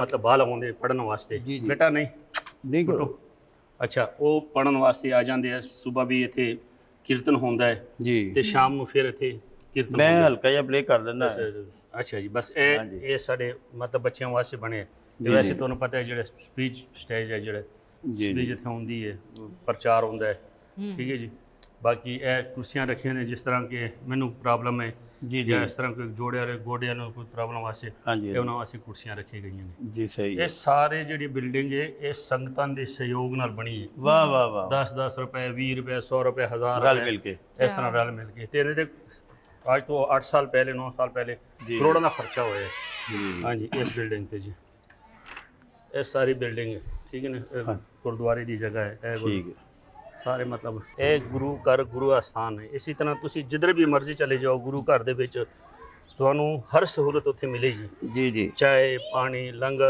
ਮਤਲਬ ਬਾਲ ਆਉਂਦੇ ਪੜਨ ਵਾਸਤੇ। ਜੀ, ਜੀ। ਬੇਟਾ ਨਹੀਂ? ਨਹੀਂ ਕਰੋ। ਅੱਛਾ ਉਹ ਪੜਨ ਵਾਸਤੇ ਆ ਜਾਂਦੇ ਆ ਸਵੇਰ ਵੀ ਇੱਥੇ ਕੀਰਤਨ ਹੁੰਦਾ ਹੈ ਜੀ। ਤੇ ਸ਼ਾਮ ਨੂੰ ਫਿਰ ਇੱਥੇ ਕੀਰਤਨ ਮੈਂ ਹੁੰਦਾ ਹੈ। ਹਲਕਾ ਜਿਹਾ ਪਲੇ ਕਰ ਦਿੰਦਾ। ਅੱਛਾ- ਅੱਛਾ। ਜੀ ਬਸ ਇਹ ਹਾਂਜੀ। ਇਹ ਸਾਡੇ ਮਤਲਬ ਬੱਚਿਆਂ ਵਾਸਤੇ ਬਣੇ ਆ। ਤੇ ਜੀ, ਵੈਸੇ ਜੀ। ਤੁਹਾਨੂੰ ਪਤਾ ਹੈ ਜਿਹੜੇ ਸਪੀਚ ਸਟੇਜ ਹੈ ਜਿਹੜੇ ਜੀ ਸਪੀਚ ਜੀ ਇੱਥੇ ਹੁੰਦੀ ਹੈ ਪ੍ਰਚਾਰ ਹੁੰਦਾ ਹੈ। ਠੀਕ ਹੈ ਜੀ। ਬਾਕੀ ਇਹ ਕੁਰਸੀਆਂ ਰੱਖੀਆਂ ਨੇ ਜਿਸ ਤਰ੍ਹਾਂ ਕਿ ਮੈਨੂੰ ਪ੍ਰੋਬਲਮ ਹੈ। ਜੀ ਜੀ ਜਾਂ। ਇਸ ਤਰ੍ਹਾਂ ਕੋਈ ਜੋੜਿਆਂ ਦੇ ਗੋਡਿਆਂ ਨੂੰ ਕੋਈ ਪ੍ਰੋਬਲਮ ਵਾਸਤੇ ਹਾਂਜੀ ਇਹ ਉਹਨਾਂ ਵਾਸਤੇ ਕੁਰਸੀਆਂ ਰੱਖੀਆਂ ਗਈਆਂ ਨੇ। ਜੀ ਸਹੀ ਇਹ ਸਾਰੇ ਜਿਹੜੀ ਬਿਲਡਿੰਗ ਹੈ ਇਹ ਸੰਗਤਾਂ ਦੇ ਸਹਿਯੋਗ ਨਾਲ ਬਣੀ ਹੈ। ਵਾਹ ਵਾਹ ਵਾਹ। 10 10 ਰੁਪਏ 20 ਰੁਪਏ 100 ਰੁਪਏ 1000 ਰਲ ਮਿਲ ਕੇ। ਇਸ ਤਰ੍ਹਾਂ ਰਲ ਮਿਲ ਕੇ। ਤੇ ਇਹਦੇ ਤੇ ਅੱਜ ਤੋਂ 8 ਸਾਲ ਪਹਿਲੇ 9 ਸਾਲ ਪਹਿਲੇ। ਕਰੋੜਾਂ ਦਾ ਖਰਚਾ ਹੋਇਆ ਹੈ। ਜੀ। ਹਾਂਜੀ ਇਸ ਬਿਲਡਿੰਗ ਤੇ ਜੀ। ਇਹ ਸਾਰੀ ਬਿਲਡਿੰਗ ਹੈ ਠੀਕ ਹੈ ਨਾ। ਗੁਰਦੁਆਰੇ ਦੀ ਜਗ੍ਹਾ ਹੈ ਇਹ ਠੀਕ ਹੈ। ਸਾਰੇ ਮਤਲਬ ਇਹ ਗੁਰੂ ਘਰ ਗੁਰੂ ਅਸਥਾਨ ਹੈ ਇਸੇ ਤਰ੍ਹਾਂ ਤੁਸੀਂ ਜਿੱਧਰ ਵੀ ਮਰਜ਼ੀ ਚਲੇ ਜਾਓ ਗੁਰੂ ਘਰ ਦੇ ਵਿੱਚ ਤੁਹਾਨੂੰ ਹਰ ਸਹੂਲਤ ਉੱਥੇ ਮਿਲੇਗੀ। ਜੀ ਜੀ। ਚਾਹ ਪਾਣੀ ਲੰਗਰ